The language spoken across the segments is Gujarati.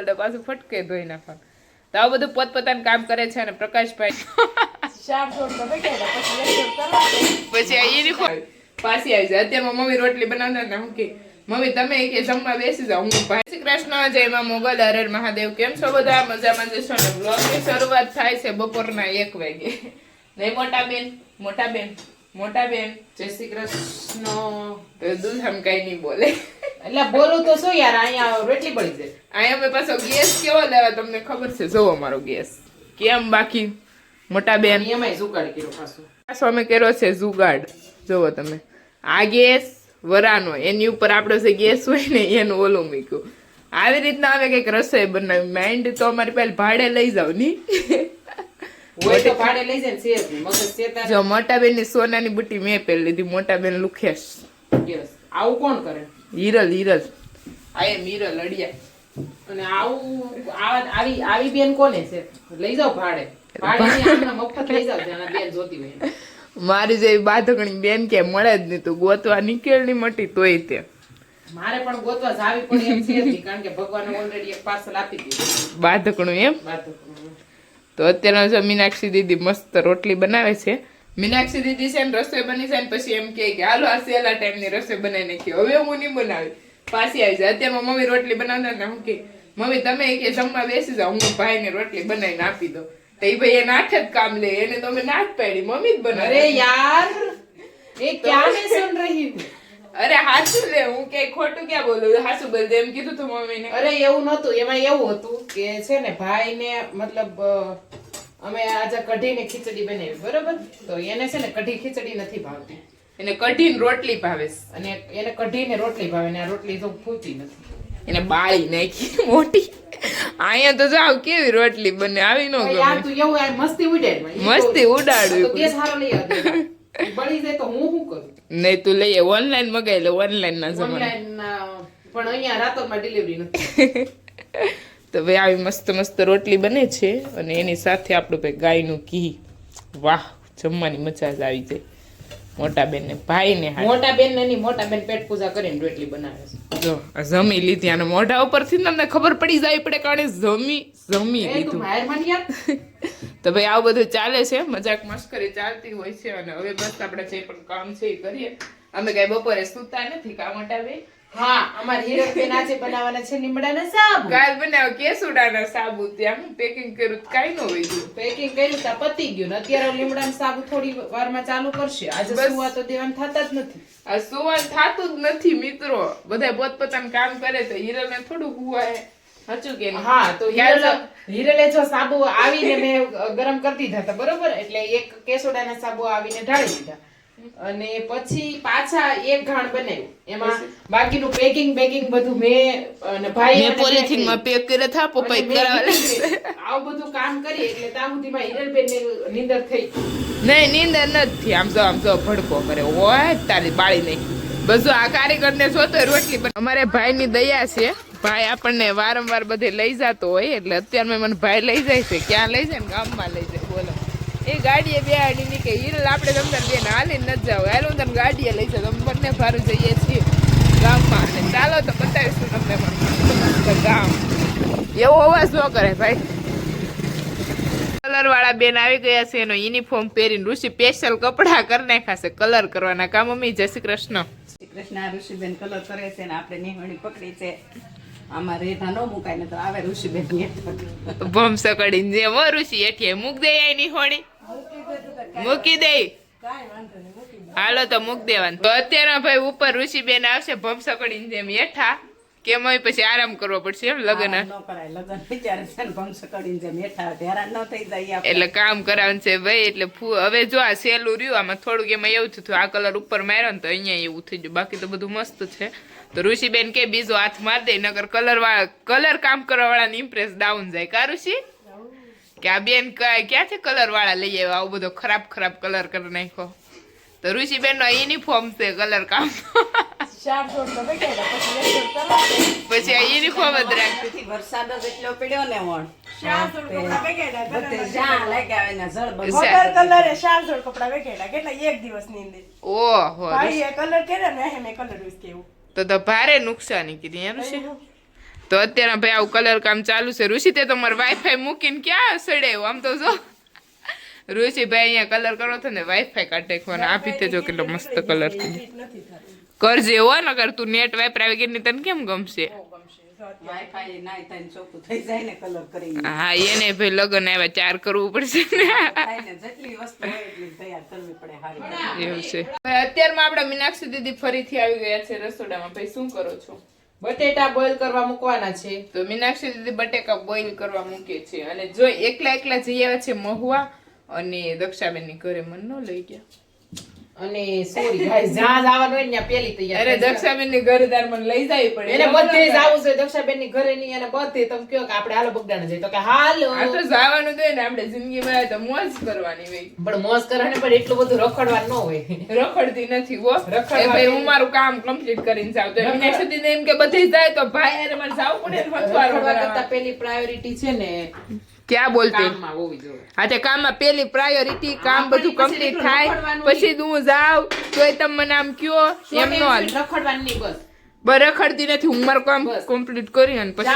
એટલે પાછું ફટકે ધોઈ નાખવાનું. તો આ બધું પોતપોતાનું કામ કરે છે અને પ્રકાશભાઈ. પછી યુનિફોર્મ પાછી આવી જાય. અત્યારમાં મમ્મી રોટલી બનાવતા ને હું કે મમ્મી તમે કે જમવા બેસી જાઓ. હું ભાઈ શ્રી કૃષ્ણ જય માં મોગલ હરેર મહાદેવ. કેમ છો બધા? મજામાં જશો ને? બ્લોગની શરૂઆત થાય છે બપોરના એક વાગે. નહીં મોટા બેન મોટા બેન મોટા બેન. જય શ્રી કૃષ્ણ. દૂધ કઈ નહીં બોલે. એટલે બોલું તો શું યાર અહીંયા રોટલી પડી જાય. અહીંયા મેં પાછો ગેસ કેવો લેવા તમને ખબર છે? જોવો અમારો ગેસ. કેમ બાકી? મોટા બેન. એમાંય જુગાડ કર્યો પાછો. પાછો અમે કર્યો છે જુગાડ. જોવો તમે. આ ગેસ વરાનો એની ઉપર આપણો જે ગેસ હોય ને એનું ઓલું મૂક્યું. આવી રીતના આવે કંઈક રસોઈ બનાવી માઇન્ડ તો અમારી પહેલા ભાડે લઈ જાવની? જો મોટા બેનની સોનાની બુટ્ટી મેં પહેરી લીધી મોટા બેન લુખેશ. આવું કોણ કરે? હિરલ હિરલ આ એમ હિરલ અડિયા. અને આવું આવી આવી બેન કોને છે? લઈ જાઓ ભાડે. ભાડે મફત લઈ જાઓ જેના બેન જોતી હોય મારી જેવી બાધકણી બેન કે મળે જ નહીં તું ગોતવા નીકળની મટી તોય તે. મારે પણ ગોતવા જાવી પડે એમ છે નહીં, કારણ કે ભગવાને ઓલરેડી એક પાર્સલ આપી દીધું. બાધકણું એમ? તો અત્યારના મીનાક્ષી દીદી મસ્ત રોટલી બનાવે છે મીનાક્ષી દીદી છે ને રસોઈ બની જાય ને પછી એમ કે હાલો આ સેલા ટાઈમની રસોઈ બનાવી નાખી. હવે હું નહીં બનાવી. પાછી આવી જાય. અત્યારમાં મમ્મી રોટલી બનાવતા ને હું કે મમ્મી તમે કે જમવા બેસી જાઓ હું ભાઈને રોટલી બનાવીને આપી દો તો એ ભાઈ એના હાથે જ કામ લે. એને તો અમે ના જ પાડી. મમ્મી જ અરે યાર એ ક્યાં સુન રહી હું? અરે હાસુ લે. હું કે ખોટું ક્યાં બોલું? હાસુ બોલ દે એમ કીધું તું મમ્મીને. અરે એવું નતું એમાં એવું હતું કે છે ને ભાઈ ને મતલબ અમે આજે કઢી ને ખીચડી બનાવી બરોબર? તો એને છે ને કઢી ખીચડી નથી ભાવતી. એને કઢીને રોટલી ભાવે અને એને કઢી ને રોટલી ભાવે ને આ રોટલી તો ફૂટી નથી. એને બાળી નાખી મોટી. અહીંયા તો જાવ કેવી રોટલી બને આવી નો ગમે. તું એવું મસ્તી ઉડાડ મસ્તી ઉડાડું તો કે સારો લઈ આવજે. બળી જાય તો હું શું કરું? નહીં તું લઈએ ઓનલાઈન મગાઈ લે ઓનલાઈન ના જમાના. ઓનલાઈન પણ અહીંયા રાતોમાં ડિલિવરી નથી. તો હવે આવી મસ્ત મસ્ત રોટલી બને છે અને એની સાથે આપણું ભાઈ ગાયનું ઘી. વાહ જમવાની મજા જ આવી જાય. મોટા બેન ને ભાઈ ને મોટા બેન ને મોટા બેન પેટ પૂજા કરીને રોટલી બનાવે છે. જો જમી લીધી અને મોઢા ઉપરથી તમને ખબર પડી જાય પડે કારણે જમી જમી લીધું. તો ભાઈ આવું બધું ચાલે છે મજાક મસ્કરી ચાલતી હોય છે અને હવે બસ આપણે જે પણ કામ છે એ કરીએ. અમે કઈ બપોરે સુતા નથી કામ મોટા બેન હા અમારી બનાવવાના છે લીમડાના સાબુ. કાલ બનાવ કેસુડાના સાબુ ત્યાં પેકિંગ કર્યું તો નો હોય ગયું પેકિંગ કર્યું તા પતી ગયું. ને અત્યારે લીમડાના સાબુ થોડી વારમાં ચાલુ કરશે. આજે સુવા તો દેવાન થતા જ નથી. આ સુવાન થાતું જ નથી મિત્રો. બધા પોતપોતાનું કામ કરે તો હિરલને થોડું હુવાય સાચું કે હા તો હિરલે હિરલે જો સાબુ આવીને મેં ગરમ કરી દીધા હતા બરોબર? એટલે એક કેસોડાના સાબુ આવીને ઢાળી દીધા. અને પછી પાછા એક ઘાણ બનાવ્યું. એમાં બાકીનું પેકિંગ બેકિંગ બધું મેં અને ભાઈ મેં પોલિથીનમાં પેક કરે. થા પપ્પા મેં કીધું, આવું બધું કામ કરી એટલે ત્યાં સુધીમાં હિરલબેન ને નીંદર થઈ નહીં નીંદર નથી આમ તો આમ તો ભડકો કરે. ઓય તારી બાળી નહીં. બધું આ કારીગરને જોતો રોટલી પણ અમારે ભાઈ ની દયા છે. ભાઈ આપણને વારંવાર બધે લઈ જતો હોય એટલે અત્યારમાં મને ભાઈ લઈ જાય છે ક્યાં લઈ જાય ને ગામમાં લઈ જાય. ગાડીએ બે આડી ની કે હિરલ આપણે તમને બેન હાલી નથી જાવ હાલ હું તને ગાડીએ લઈ જાઉં. તમે બંને ભારું જઈએ છીએ ગામમાં. અને ચાલો તો બતાવીશું તમને પણ. ગામ. એવો અવાજ ન કરે ભાઈ. કલર વાળા બેન આવી ગયા છે એનો યુનિફોર્મ પહેરીને ઋષિ સ્પેશિયલ કપડા કરી નાખાશે કલર કરવાના કામ મમ્મી? જય શ્રી કૃષ્ણ. શ્રી કૃષ્ણ ઋષિબેન કલર કરે છે ને આપણે નિહણી પકડી છે. આમાં રેઠા ન મુકાય ને તો આવે ઋષિબેન હેઠળ. ભમ જે જેમ ઋષિ એઠીએ મૂક દે એની હોણી મૂકી દે. હાલો તો મૂક દેવાનું. તો અત્યારે ભાઈ ઉપર ઋષિબેન આવશે ભમ સકડીને જેમ હેઠા. કેમ હોય પછી આરામ કરવો પડશે એમ લગ્ન. એટલે કામ કરાવવાનું છે ભાઈ એટલે હવે જો આ સેલું રહ્યું આમાં થોડુંક એમાં એવું થયું આ કલર ઉપર માર્યો ને તો અહીંયા એવું થઈ ગયું. બાકી તો બધું મસ્ત છે. તો ઋષિબેન કે બીજો હાથ માર દે નગર કલર વાળા કલર કામ કરવા વાળાની ઇમ્પ્રેસ ડાઉન જાય. કા ઋષિ? કે આ બેન ક- ક્યાંથી કલર વાળા લઈ આવ્યા? આવો બધો ખરાબ ખરાબ કલર કરી નાખ્યો. તો ઋષિબેન નો યુનિફોર્મ છે કલર કામ. પછી આ યુનિફોર્મ જ રાખ. વરસાદ જ એટલો પડ્યો ને વણ તો ભારે નુકસાની કીધી એમ છે. તો અત્યારે ભાઈ આવું કલર કામ ચાલુ છે. ઋષિ તે તો મારે વાઈફાઈ મૂકીને ક્યાં સડે આમ તો જો. ઋષિ ભાઈ અહીંયા કલર કરો તો ને વાઈફાઈ કાઢે નાખવાનો. આપી જો કેટલો મસ્ત કલર થઈ કરજે હો નકર તું નેટ વાપરાવી ગઈ તને કેમ ગમશે? ને ને હા એને ભાઈ લગન આવ્યા ચાર કરવું પડશે ને. ને એવું છે. અત્યારમાં આપણા મીનાક્ષી દીદી ફરીથી આવી ગયા છે રસોડામાં. ભાઈ શું કરો છો? બટેટા બોઈલ કરવા મૂકવાના છે. તો મીનાક્ષી દીદી બટેકા બોઇલ કરવા મૂકે છે. અને જો એકલા એકલા જઈ આવ્યા છે મહુવા અને દક્ષાબેનની ઘરે મન ન લઈ ગયા. અને સોરી ગાઈસ જ્યાં જવાનું હોય ત્યાં પેલી તૈયાર અરે દક્ષાબેનની ઘરે તાર મને લઈ જવી પડે એને બધે જવું છે દક્ષાબેનની ઘરે ની અને બધે તમે કયો કે આપણે હાલો બગડાણ જઈએ. તો કે હાલો. આ તો જવાનું તો ને આપણે જિંદગી માં તો મોજ કરવાની હોય. પણ મોજ કરવાને પણ એટલું બધું રખડવાનું ન હોય. રખડતી નથી હો. રખડવા એ ભાઈ હું મારું કામ કમ્પ્લીટ કરીને જાઉં. તો એમને સુધી એમ કે બધે જાય તો ભાઈ અરે મારે જાવું પડે ને કરતા પેલી પ્રાયોરિટી છે ને ક્યાં બોલતી? હા તે કામમાં પેલી પ્રાયોરિટી કામ બધું કમ્પ્લીટ થાય પછી હું જાઉં તોય તમે મને આમ કયો એમ નો. રખડવાનું બસ. બર રખડતી નથી હું મારું કામ કમ્પ્લીટ કરી અને પછી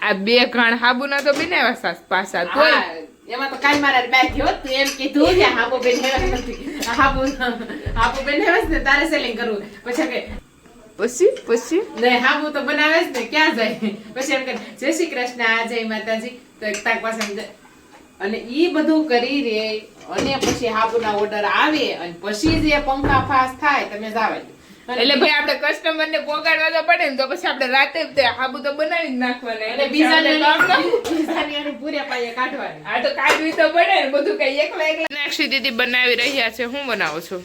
આ બે ઘાણ હાબુના તો બનાવ્યા સાસ પાસા હા, એમાં તો કાલ મારા બેગ થયો તું એમ કીધું કે હાબુ બેન હાબુ હાબુ બેન છે તારે સેલિંગ કરવું પછી કે પછી? પછી? નહીં હાબુ તો બનાવે જ ને ક્યાં જાય? પછી એમ કે જય શ્રી કૃષ્ણ જય માતાજી. તો એકતાક પાસે અને એ બધું કરી રે અને પછી હાબુના ઓર્ડર આવે અને પછી જે પંખા ફાસ થાય તમે જાવે એટલે ભાઈ આપણે કસ્ટમર ને પોગાડવા તો પડે ને તો પછી આપણે રાતે હાબુ તો બનાવી જ નાખવાના એટલે બીજાને આપણે કામ ન- બીજાની આની પૂરે પાયે કાઢવાની. આ તો કાઢવી તો પડે ને બધું કઈ એકલા એકલા. નાક્ષી દીદી બનાવી રહ્યા છે હું બનાવું છું?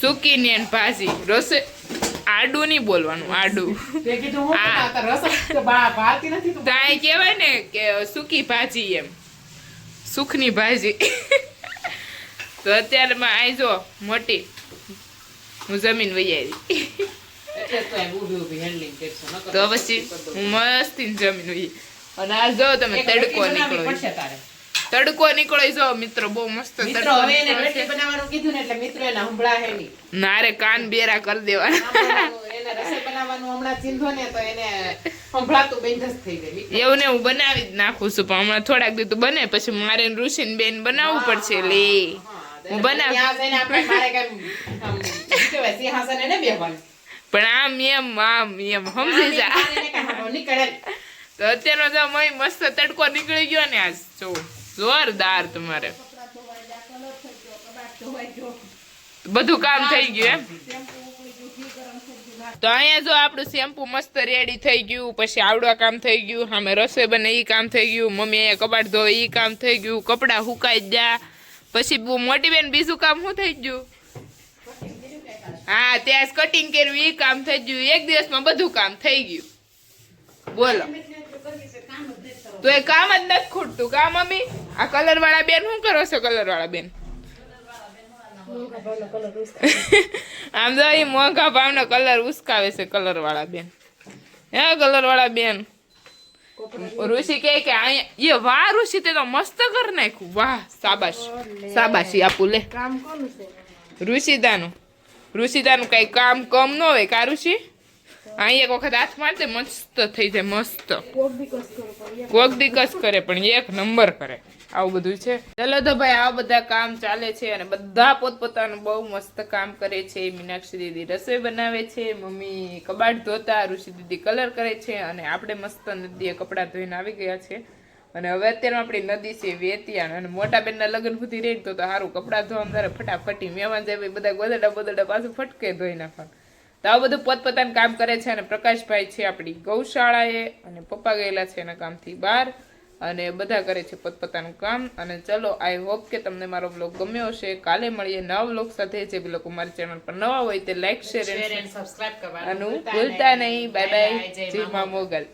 સુકી ને ભાજી રસે આડું નહીં બોલવાનું આડું. કાંઈ કહેવાય ને કે સૂકી ભાજી એમ. સુખની ભાજી. તો અત્યારે માં આઈ જો મોટી. હું જમીન વહી આવી. તો પછી હું મસ્તી જમીન વહી અને આ જો તમે તડકો નીકળો. તડકો નીકળો જો મિત્રો બહુ મસ્ત મિત્રો તડકો હવે એને રોટલી બનાવવાનું કીધું ને એટલે મિત્રો એને હંભળાશે નહીં. નારે કાન બેરા કરી દેવા એને રસોઈ બનાવવાનું હમણાં ચીંધો ને તો એને સંભળાતું બંધ જ થઈ જાય એવું ને હું બનાવી જ નાખું છું પણ હમણાં થોડાક દી તો બને પછી મારે ઋષિન બેન બનાવવું પડશે લે. હું બનાવ- સિંહાસને. પણ આમ એમ આમ એમ સમજી જા. નીકળે તો અત્યારનો જો મય મસ્ત તડકો નીકળી ગયો ને આજ જો. જોરદાર તમારે. બધું કામ થઈ ગયું એમ? તો અહીંયા જો આપણું શેમ્પુ મસ્ત રેડી થઈ ગયું પછી આવડવા કામ થઈ ગયું સામે રસોઈ બને ઈ કામ થઈ ગયું મમ્મી અહીંયા કબાટ ધોવે એ કામ થઈ ગયું કપડાં સુકાઈ ગયા પછી મોટી બેન બીજું કામ શું થઈ ગયું? હા ત્યાં કટિંગ કર્યું એ કામ થઈ ગયું એક દિવસમાં બધું કામ થઈ ગયું. બોલો. તો એ કામ જ નથી ખૂટતું. કા મમ્મી? આ કલર વાળા બેન શું કરો છો કલર વાળા બેન? આમ તો એ મોંઘા ભાવનો કલર ઉસકાવે છે કલર વાળા બેન. હે કલર વાળા બેન? ઋષિ કે કે એ વાહ ઋષિ તે તો મસ્ત કર નાખ્યું. વાહ સાબાશ સાબાશી આપું લે. કામ કોનું છે? ઋષિદાનું ઋષિદાનું કઈ કામ કમ ન હોય. કા ઋષિ? અહીં એક વખત હાથ મારતે મસ્ત થઈ જાય મસ્ત. કોક કસ કરો પણ એક. નંબર કરે. આવું બધું છે. ચલો તો ભાઈ આવા બધા કામ ચાલે છે અને બધા પોતપોતાનું બહુ મસ્ત કામ કરે છે. મીનાક્ષી દીદી રસોઈ બનાવે છે મમ્મી કબાટ ધોતા ઋષિ દીદી કલર કરે છે અને આપણે મસ્ત નદીએ કપડાં ધોઈને આવી ગયા છે. અને હવે અત્યારમાં આપણી નદી છે વેતિયાણ અને મોટા બેનના લગ્ન સુધી રહી તો તો સારું કપડાં ધોવા તારે ફટાફટી મહેમાન જાય બધા ગોદડા બોદડા પાછું ફટકે ધોઈ નાખવાનું. તો આ બધું પોતપોતાનું કામ કરે છે અને પ્રકાશભાઈ છે આપણી ગૌશાળાએ અને પપ્પા ગયેલા છે એના કામથી બહાર અને બધા કરે છે પોતપોતાનું કામ. અને ચલો આઈ હોપ કે તમને મારો બ્લોગ ગમ્યો હશે. કાલે મળીએ નવા બ્લોગ સાથે. જે બી લોકો મારી ચેનલ પર નવા હોય તે લાઈક શેર અને કરવાનું ભૂલતા નહીં. બાય બાય જય મા મોગલ.